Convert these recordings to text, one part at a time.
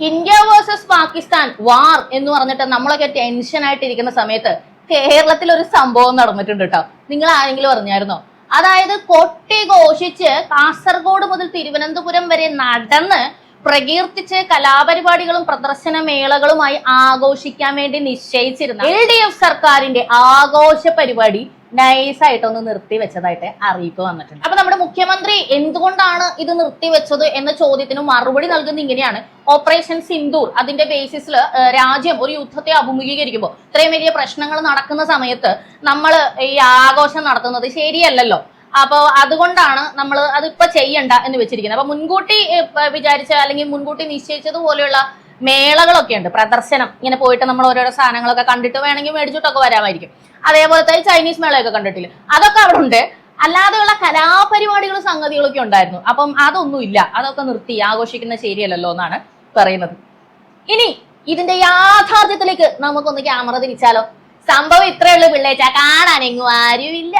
India versus Pakistan വാർ എന്ന് പറഞ്ഞിട്ട് നമ്മളൊക്കെ ടെൻഷൻ ആയിട്ടിരിക്കുന്ന സമയത്ത് കേരളത്തിൽ ഒരു സംഭവം നടന്നിട്ടുണ്ട് കേട്ടോ നിങ്ങൾ ആരെങ്കിലും അറിഞ്ഞായിരുന്നോ? അതായത് കൊട്ടി ഘോഷിച്ച് കാസർഗോഡ് മുതൽ തിരുവനന്തപുരം വരെ നടന്ന് പ്രകീർത്തിച്ച് കലാപരിപാടികളും പ്രദർശന മേളകളുമായി ആഘോഷിക്കാൻ വേണ്ടി നിശ്ചയിച്ചിരുന്ന എൽ ഡി എഫ് സർക്കാരിന്റെ ആഘോഷ പരിപാടി നൈസായിട്ടൊന്ന് നിർത്തി വെച്ചതായിട്ട് അറിയിപ്പ് വന്നിട്ടുണ്ട്. അപ്പൊ നമ്മുടെ മുഖ്യമന്ത്രി എന്തുകൊണ്ടാണ് ഇത് നിർത്തിവെച്ചത് എന്ന ചോദ്യത്തിന് മറുപടി നൽകുന്ന ഇങ്ങനെയാണ്. ഓപ്പറേഷൻ സിന്ദൂർ അതിന്റെ ബേസിസിൽ രാജ്യം ഒരു യുദ്ധത്തെ അഭിമുഖീകരിക്കുമ്പോൾ ഇത്രയും വലിയ പ്രശ്നങ്ങൾ നടക്കുന്ന സമയത്ത് നമ്മൾ ഈ ആഘോഷം നടത്തുന്നത് ശരിയല്ലല്ലോ. അപ്പൊ അതുകൊണ്ടാണ് നമ്മൾ അതിപ്പോ ചെയ്യണ്ട എന്ന് വെച്ചിരിക്കുന്നത്. അപ്പൊ മുൻകൂട്ടി വിചാരിച്ച അല്ലെങ്കിൽ മുൻകൂട്ടി നിശ്ചയിച്ചതുപോലെയുള്ള മേളകളൊക്കെ ഉണ്ട്. പ്രദർശനം. ഇങ്ങനെ പോയിട്ട് നമ്മൾ ഓരോരോ സാധനങ്ങളൊക്കെ കണ്ടിട്ട് വേണമെങ്കിൽ മേടിച്ചിട്ടൊക്കെ വരാമായിരിക്കും. അതേപോലത്തെ ചൈനീസ് മേളയൊക്കെ കണ്ടിട്ടില്ല? അതൊക്കെ അവിടെ ഉണ്ട്. അല്ലാതെയുള്ള കലാപരിപാടികളും സംഗതികളൊക്കെ ഉണ്ടായിരുന്നു. അപ്പം അതൊന്നും ഇല്ല. അതൊക്കെ നിർത്തി ആഘോഷിക്കുന്ന ശരിയല്ലല്ലോ എന്നാണ് പറയുന്നത്. ഇനി ഇതിന്റെ യാഥാർത്ഥ്യത്തിലേക്ക് നമുക്കൊന്ന് ക്യാമറ തിരിച്ചാലോ? സംഭവം ഇത്രയുള്ളൂ പിള്ളേച്ച. കാണാനെങ്ങും ആരുമില്ല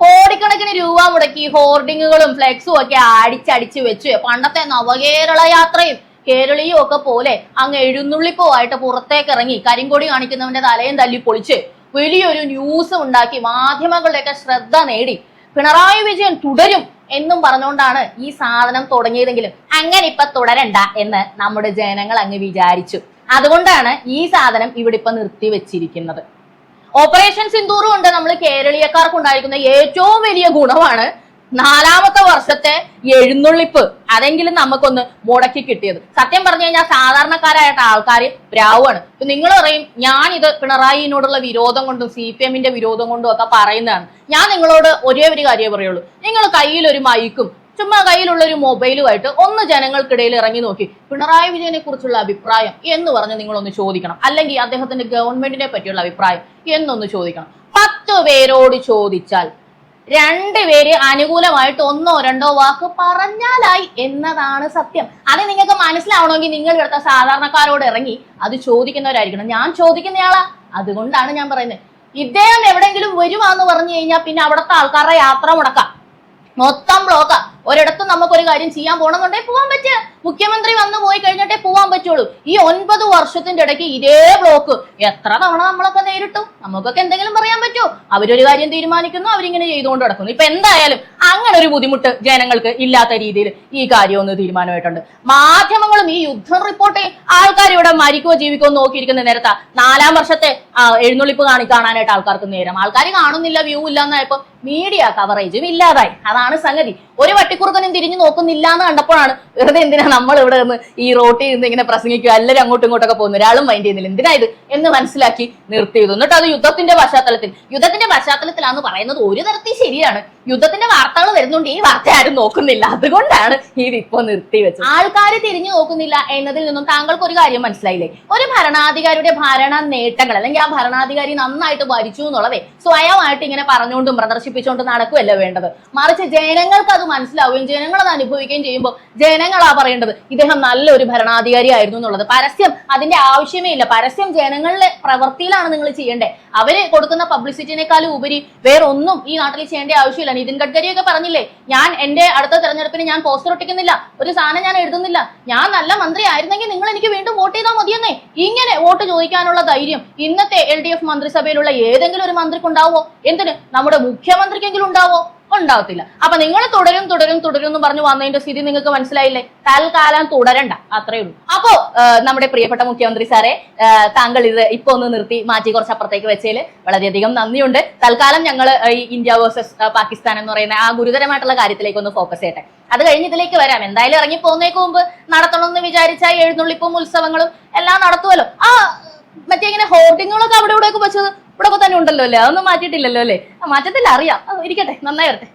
കോടിക്കണക്കിന് രൂപ മുടക്കി ഹോർഡിങ്ങുകളും ഫ്ലെക്സും ഒക്കെ അടിച്ചടിച്ച് വെച്ച് പണ്ടത്തെ നവകേരള യാത്രയും കേരളീയും ഒക്കെ പോലെ അങ്ങ് എഴുന്നള്ളിപ്പുമായിട്ട് പുറത്തേക്ക് ഇറങ്ങി കരിങ്കൊടി കാണിക്കുന്നവന്റെ തലയും തല്ലി പൊളിച്ച് വലിയൊരു ന്യൂസ് ഉണ്ടാക്കി മാധ്യമങ്ങളുടെയൊക്കെ ശ്രദ്ധ നേടി. പിണറായി വിജയൻ തുടരും എന്നും പറഞ്ഞുകൊണ്ടാണ് ഈ സാധനം തുടങ്ങിയതെങ്കിലും അങ്ങനെ ഇപ്പൊ തുടരണ്ട എന്ന് നമ്മുടെ ജനങ്ങൾ അങ്ങ് വിചാരിച്ചു. അതുകൊണ്ടാണ് ഈ സാധനം ഇവിടെ ഇപ്പൊ നിർത്തിവെച്ചിരിക്കുന്നത് ഓപ്പറേഷൻ സിന്ദൂറും കൊണ്ട് നമ്മൾ കേരളീയക്കാർക്ക് ഉണ്ടായിരിക്കുന്ന ഏറ്റവും വലിയ ഗുണമാണ് നാലാമത്തെ വർഷത്തെ എഴുന്നള്ളിപ്പ്. അതെങ്കിലും നമുക്കൊന്ന് മുടക്കി കിട്ടിയത്. സത്യം പറഞ്ഞു കഴിഞ്ഞാൽ സാധാരണക്കാരായിട്ട് ആൾക്കാർ പ്രാവാണ് ഇപ്പൊ നിങ്ങൾ പറയും ഞാൻ ഇത് പിണറായിനോടുള്ള വിരോധം കൊണ്ടും സി പി എമ്മിന്റെ വിരോധം കൊണ്ടും ഒക്കെ പറയുന്നതാണ്. ഞാൻ നിങ്ങളോട് ഒരേ ഒരു കാര്യമേ പറയുള്ളൂ. നിങ്ങൾ കയ്യിൽ ഒരു മൈക്കും ചുമ്മാ കയ്യിലുള്ള ഒരു മൊബൈലുമായിട്ട് ഒന്ന് ജനങ്ങൾക്കിടയിൽ ഇറങ്ങി നോക്കി. പിണറായി വിജയനെ കുറിച്ചുള്ള അഭിപ്രായം എന്ന് പറഞ്ഞ് നിങ്ങളൊന്ന് ചോദിക്കണം. അല്ലെങ്കിൽ അദ്ദേഹത്തിന്റെ ഗവൺമെന്റിനെ പറ്റിയുള്ള അഭിപ്രായം എന്നൊന്ന് ചോദിക്കണം. പത്ത് പേരോട് ചോദിച്ചാൽ രണ്ടുപേര് അനുകൂലമായിട്ട് ഒന്നോ രണ്ടോ വാക്ക് പറഞ്ഞാലായി എന്നതാണ് സത്യം. അത് നിങ്ങൾക്ക് മനസ്സിലാവണമെങ്കിൽ നിങ്ങൾ ഇവിടുത്തെ സാധാരണക്കാരോട് ഇറങ്ങി അത് ചോദിക്കുന്നവരായിരിക്കണം. ഞാൻ ചോദിക്കുന്നയാളാ. അതുകൊണ്ടാണ് ഞാൻ പറയുന്നത്. ഇദ്ദേഹം എവിടെയെങ്കിലും വരുവാന്ന് പറഞ്ഞു കഴിഞ്ഞാൽ പിന്നെ അവിടുത്തെ ആൾക്കാരുടെ യാത്ര മുടക്കാം. മൊത്തം ബ്ലോക്കാ ഒരിടത്തും നമുക്കൊരു കാര്യം ചെയ്യാൻ പോകണമെന്നുണ്ടെങ്കിൽ പോവാൻ പറ്റുക മുഖ്യമന്ത്രി വന്നു പോയി കഴിഞ്ഞിട്ടേ പോകാൻ പറ്റുള്ളൂ. ഈ ഒൻപത് വർഷത്തിന്റെ ഇടയ്ക്ക് ഇതേ ബ്ലോക്ക് എത്ര തവണ നമ്മളൊക്കെ നേരിട്ടു? നമുക്കൊക്കെ എന്തെങ്കിലും പറയാൻ പറ്റുമോ അവരൊരു കാര്യം തീരുമാനിക്കുന്നു അവരിങ്ങനെ ചെയ്തുകൊണ്ട് നടക്കുന്നു. ഇപ്പൊ എന്തായാലും അങ്ങനെ ഒരു ബുദ്ധിമുട്ട് ജനങ്ങൾക്ക് ഇല്ലാത്ത രീതിയിൽ ഈ കാര്യം ഒന്ന് തീരുമാനമായിട്ടുണ്ട്. മാധ്യമങ്ങളും ഈ യുദ്ധം റിപ്പോർട്ട് ആൾക്കാർ ഇവിടെ മരിക്കോ ജീവിക്കോ നോക്കിയിരിക്കുന്ന നേരത്താ നാലാം വർഷത്തെ എഴുന്നള്ളിപ്പ് കാണി കാണാനായിട്ട് ആൾക്കാർക്ക് നേരം. ആൾക്കാർ കാണുന്നില്ല വ്യൂ ഇല്ല എന്നായപ്പോ മീഡിയ കവറേജും ഇല്ലാതായി. അതാണ് സംഗതി. ഒരു വട്ടിക്കുറുക്കനും തിരിഞ്ഞു നോക്കുന്നില്ല എന്ന് കണ്ടപ്പോഴാണ് വെറുതെ എന്തിനാ നമ്മൾ ഇവിടെ നിന്ന് ഈ റോട്ടിൽ നിന്ന് ഇങ്ങനെ പ്രസംഗിക്കുക? എല്ലാവരും അങ്ങോട്ടും ഇങ്ങോട്ടൊക്കെ പോകുന്നു. ഒരാളും മൈൻഡ് ചെയ്യുന്നില്ല. എന്തിനാ ഇത്? എന്ന് മനസ്സിലാക്കി നിർത്തിയത് എന്നിട്ട് അത് യുദ്ധത്തിന്റെ പശ്ചാത്തലത്തിൽ യുദ്ധത്തിന്റെ പശ്ചാത്തലത്തിലാന്ന് പറയുന്നത് ഒരു തരത്തിൽ ശരിയാണ്. യുദ്ധത്തിന്റെ വാർത്തകൾ വരുന്നുണ്ട്. ഈ വാർത്ത ആരും നോക്കുന്നില്ല. അതുകൊണ്ടാണ് ഈ ഇപ്പൊ നിർത്തി വെച്ചത്. ആൾക്കാർ തിരിഞ്ഞു നോക്കുന്നില്ല എന്നതിൽ നിന്നും താങ്കൾക്ക് ഒരു കാര്യം മനസ്സിലായില്ലേ? ഒരു ഭരണാധികാരിയുടെ ഭരണ നേട്ടങ്ങൾ അല്ലെങ്കിൽ ആ ഭരണാധികാരി നന്നായിട്ട് ഭരിച്ചു എന്നുള്ളതേ സ്വയമായിട്ട് ഇങ്ങനെ പറഞ്ഞുകൊണ്ടും പ്രദർശിപ്പിച്ചുകൊണ്ടും നടക്കുകയല്ല വേണ്ടത്. മറിച്ച് ജനങ്ങൾക്ക് അത് മനസ്സിലാവുകയും ജനങ്ങൾ അത് അനുഭവിക്കുകയും ചെയ്യുമ്പോൾ ജനങ്ങളാ പറയേണ്ടത് ഇദ്ദേഹം നല്ലൊരു ഭരണാധികാരി ആയിരുന്നു എന്നുള്ളത്. പരസ്യം അതിന്റെ ആവശ്യമേ ഇല്ല. പരസ്യം ജനങ്ങളുടെ പ്രവൃത്തിയിലാണ് നിങ്ങൾ ചെയ്യേണ്ടത് അവർ കൊടുക്കുന്ന പബ്ലിസിറ്റിനേക്കാളും ഉപരി വേറെ ഒന്നും ഈ നാട്ടിൽ ചെയ്യേണ്ട ആവശ്യമില്ല. നിതിൻ ഗഡ്കരിയൊക്കെ പറഞ്ഞില്ലേ ഞാൻ എന്റെ അടുത്ത തെരഞ്ഞെടുപ്പിന് ഞാൻ പോസ്റ്റർ ഒട്ടിക്കുന്നില്ല. ഒരു സാധനം ഞാൻ എഴുതുന്നില്ല. ഞാൻ നല്ല മന്ത്രി ആയിരുന്നെങ്കിൽ നിങ്ങൾ എനിക്ക് വീണ്ടും വോട്ട് ചെയ്താൽ മതിയെന്നേ. ഇങ്ങനെ വോട്ട് ചോദിക്കാനുള്ള ധൈര്യം ഇന്നത്തെ എൽ ഡി എഫ് മന്ത്രിസഭയിലുള്ള ഏതെങ്കിലും ഒരു മന്ത്രിക്ക് ഉണ്ടാവുമോ എന്തിന്? നമ്മുടെ മുഖ്യമന്ത്രിക്കെങ്കിലും ഉണ്ടാവോ? ഉണ്ടാവത്തില്ല. അപ്പൊ നിങ്ങൾ തുടരും തുടരും തുടരും എന്ന് പറഞ്ഞു വന്നതിന്റെ സ്ഥിതി നിങ്ങൾക്ക് മനസ്സിലായില്ലേ? തൽക്കാലം തുടരണ്ട. അത്രേ ഉള്ളൂ. അപ്പോ നമ്മുടെ പ്രിയപ്പെട്ട മുഖ്യമന്ത്രി സാറെ താങ്കൾ ഇത് ഇപ്പൊ ഒന്ന് നിർത്തി മാറ്റി കുറച്ച് അപ്പുറത്തേക്ക് വെച്ചതിൽ വളരെയധികം നന്ദിയുണ്ട്. തൽക്കാലം ഞങ്ങൾ ഈ ഇന്ത്യ വേഴ്സസ് പാകിസ്ഥാൻ എന്ന് പറയുന്ന ആ ഗുരുതരമായിട്ടുള്ള കാര്യത്തിലേക്ക് ഒന്ന് ഫോക്കസ് ചെയ്യട്ടെ. അത് കഴിഞ്ഞ് ഇതിലേക്ക് വരാം. എന്തായാലും ഇറങ്ങി പോകുന്നേക്ക് മുമ്പ് നടത്തണമെന്ന് വിചാരിച്ച എഴുന്നള്ളിപ്പും ഉത്സവങ്ങളും എല്ലാം നടത്തുമല്ലോ ആ മറ്റേ ഇങ്ങനെ ഹോർഡിങ്ങുകളൊക്കെ അവിടെ ഇവിടെയൊക്കെ വെച്ചത് ഇവിടെ തന്നെ ഉണ്ടല്ലോ അല്ലേ? അതൊന്നും മാറ്റിയിട്ടില്ലല്ലോ അല്ലേ? മാറ്റത്തില്ല അറിയാം ഇരിക്കട്ടെ. നന്നായി വരട്ടെ.